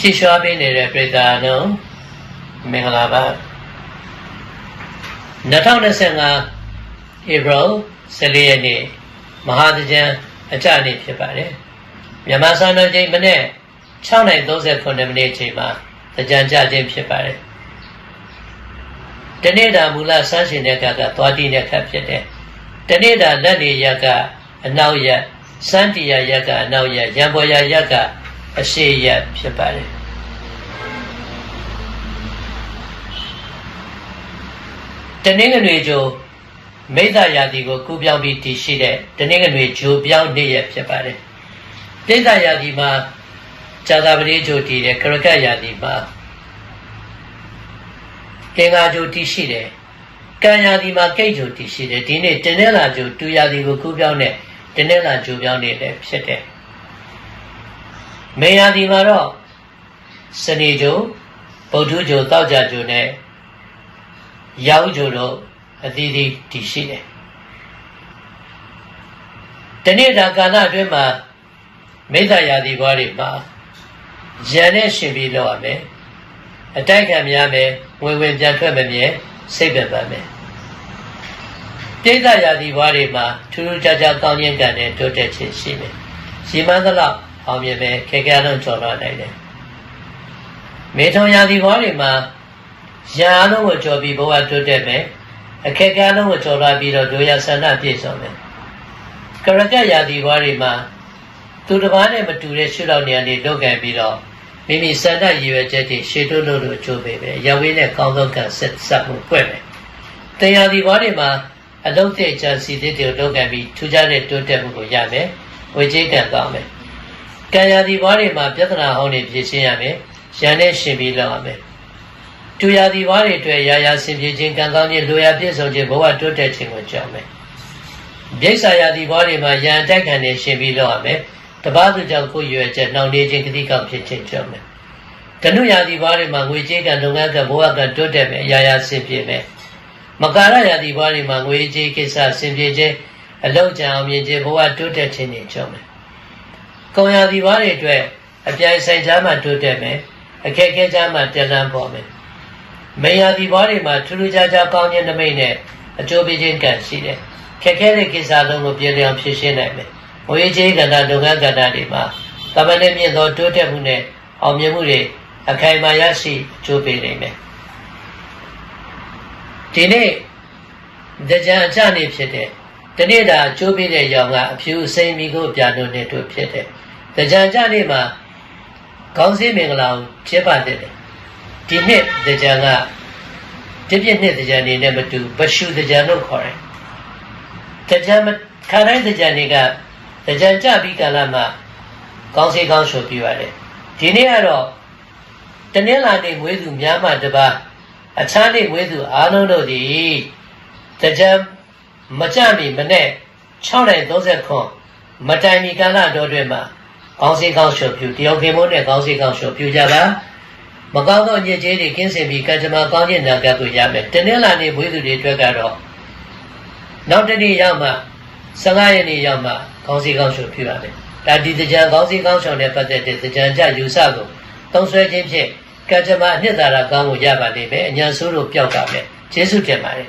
ကြည်ရွှာပေးနေတဲ့ပြည်သားတို့မင်္ဂလာပါ2025 April 14ရက်နေ့မဟာသကြံအကြနေ့ဖြစ်ပါတယ်မြန်မာစံတော်ချိန်မနေ့6:39မိနစ်ချိန်မှာသကြံကြခြင်းဖြစ်ပါတယ်တနေ့တာမူလဆန်းရှင်တဲ့ကကသွားတိတဲ့ခတ်ဖြစ်တယ်တနေ့တာလက်နေရက်ကအနောက်ရက်စန်းတီယာရက်ကအနောက်ရက်ရံပေါ်ရရက်ကအ ရှိရက်ဖြစ်ပါတယ်တနင်္ဂနွေကျိုးမိစ္ဆာယာတိကိုကူးပြောင်းပြီးတည်ရှိတဲ့တနင်္ဂနွေဂျိုပြောင်းနေ့ရက်ဖြစ်ပါတယ်ပြိဿယာတိမှာဇာတာပတိဂျိုတည်တယ်ခရကတ်ယာတိမှာအင်္ဂါဂျိုတည်ရှိတယ်ကံယာတိမှာကိတ်ဂျိုတည်ရှိတယ်ဒီနေ့တနင်္လာဂျိုတူယာတိကိုကူးပြောင်းတဲ့တနင်္လာဂျိုပြောင်းနေ့လည်းဖြစ်တယ် မေယာတိမှာတော့စနေဂျိုဗုဒ္ဓဂျိုတောက်ကြဂျိုနဲ့ရောက်ဂျိုတို့အသီးသီးတည်ရှိတယ်။တနေ့တာကာလအတွင်းမှာမိစ္ဆာယာတိဘွားတွေမှာရန်နဲ့ရှင်ပြီးလောက်ရမယ်။အတိုက်ခံများမယ်၊ဝင်ဝင်ပြန်ထွက်မမြဲစိတ်ပဲပါမယ်။ပြိဿယာတိဘွားတွေမှာထူးထူးခြားခြားကောင်းခြင်းကံနဲ့တိုးတက်ခြင်းရှိမယ်။ရှိမှန်းသလောက် အောင်မြင်မယ်ခေခေလုံးကျော်လွှားနိုင်တယ်။မေထုံယာတိဘွားတွေမှာရန်အလုံးကိုကြော်ပြီးဘဝတိုးတက်မယ်။အခက်အခဲလုံးကိုကျော်လွှားပြီးတော့ဒုရဆန္ဒပြည့်စုံတယ်ကရကရာဒီဘွားတွေမှာသူတစ်ပါးနဲ့မတူတဲ့ရှုထောင့်နေရာတွေလောက်ကန်ပြီးတော့မိမိဆန္ဒရည်ရွယ်ချက်တွေရှေ့တိုးလို့လို့အကျိုးပေးပဲရဝေးနဲ့ကောင်းသောကံဆက်ဆက်မှုဖွဲ့မယ်တရားဒီဘွားတွေမှာအလုံးတဲ့ကြံစီတဲ့တွေလောက်ကန်ပြီးထူးခြားတဲ့တိုးတက်မှုကိုရမယ်ဝေကြီးကံကောင်းမယ် ကံရာဒီဘွားတွေမှာပြဿနာဟောင်းတွေဖြေရှင်းရမယ်ရန်နဲ့ရှင်ပြီးလောက်ရမယ်တူရာဒီဝါတွေအတွက်ရာရာဆင်ပြေခြင်းကံကောင်းခြင်းလိုရာပြည့်စုံခြင်းဘဝတိုးတက်ခြင်းကိုကြောက်မယ်။မြိတ်ဆာယာဒီဘွားတွေမှာယံတိုက်ခံနေရှင်ပြီးလောက်ရမယ်။တပားသူကြောင့်ကိုယ်ရွယ်ချက်နှောင့်နှေးခြင်းကတိကောက်ဖြစ်ခြင်းကြောက်မယ်။တနုယာဒီဘွားတွေမှာငွေကြေးကံလုပ်ငန်းကဘဝကတိုးတက်မယ်ရာရာဆင်ပြေမယ်။မကာရယာဒီဘွားတွေမှာငွေကြေးကိစ္စဆင်ပြေခြင်းအလောက်ကြံအောင်မြင်ခြင်းဘဝတိုးတက်ခြင်းတွေကြောက်မယ်။ ကုံယာဒီဘွားတွေအတွက်အပြိုင်ဆိုင်ကြားမှာတိုးတက်မယ်။အခက်အခဲကြားမှာတက်လန်းပေါ်မယ်။မေယာဒီဘွားတွေမှာထူးထူးခြားခြားကောင်းခြင်းနမိတ်နဲ့အကျိုးပေးခြင်းကံရှိတယ်။ခက်ခဲတဲ့ကိစ္စလုံးကိုပြည်လျောင်ဖြေရှင်းနိုင်မယ်။ဝေကြီးကဏ္ဍလုပ်ငန်းကဏ္ဍတွေမှာတမန်နဲ့မြင့်သောတိုးတက်မှုနဲ့အောင်မြင်မှုတွေအခိုင်အမာရရှိအကျိုးပေးနိုင်မယ်။ဒီနေ့ကြံအချနေဖြစ်တဲ့ တနေ့တာအကျိုးပေးတဲ့ရောင်ကအဖြူစိမ့်မိကိုပြလို့နဲ့တို့ဖြစ်တဲ့ကြံအချနေမှာခေါင်းစည်းမင်္ဂလာကိုကျင်းပတဲ့ဒီနှစ်တကြံကဒီပြည့်နှစ်တကြံနေနဲ့မတူဘရှုတကြံလို့ခေါ်တယ်။တကြံခါတိုင်းတကြံတွေကတကြံကြပြီးကာလမှာကောင်းစေကောင်းရှုပြရတယ်။ဒီနေ့ကတော့တနင်္လာနေ့မွေးသူများမှတပါအခြားနေ့မွေးသူအားလုံးတို့သည်တကြံ မကြမီမနဲ့6:30ခွန်မတိုင်မီကာလတော်တွင်မှာကောင်းစေကောင်းရှုပြတယောက်ခင်မိုးနဲ့ကောင်းစေကောင်းရှုပြကြပါ။မကောင်းသောညစ်ကြေးတွေကင်းစင်ပြီးကံကြမ္မာကောင်းခြင်းနာကကိုရမယ်တနင်္လာနေ့ဘွေးသူတွေအတွက်ကတော့နောက်တနေ့ရောက်မှ15ရက်နေ့ရောက်မှခေါင်းစည်းကောင်းရှုပြရမယ်ဒါဒီတကြံခေါင်းစည်းကောင်းရှုနဲ့ပတ်သက်တဲ့တကြံကြယူဆကိုသုံးဆွဲခြင်းဖြင့်ကံကြမ္မာအနှစ်သာရကောင်းကိုရပါလိမ့်မယ်အညာဆိုးတို့ပျောက်ကမယ်ကျေးဇူးတင်ပါတယ်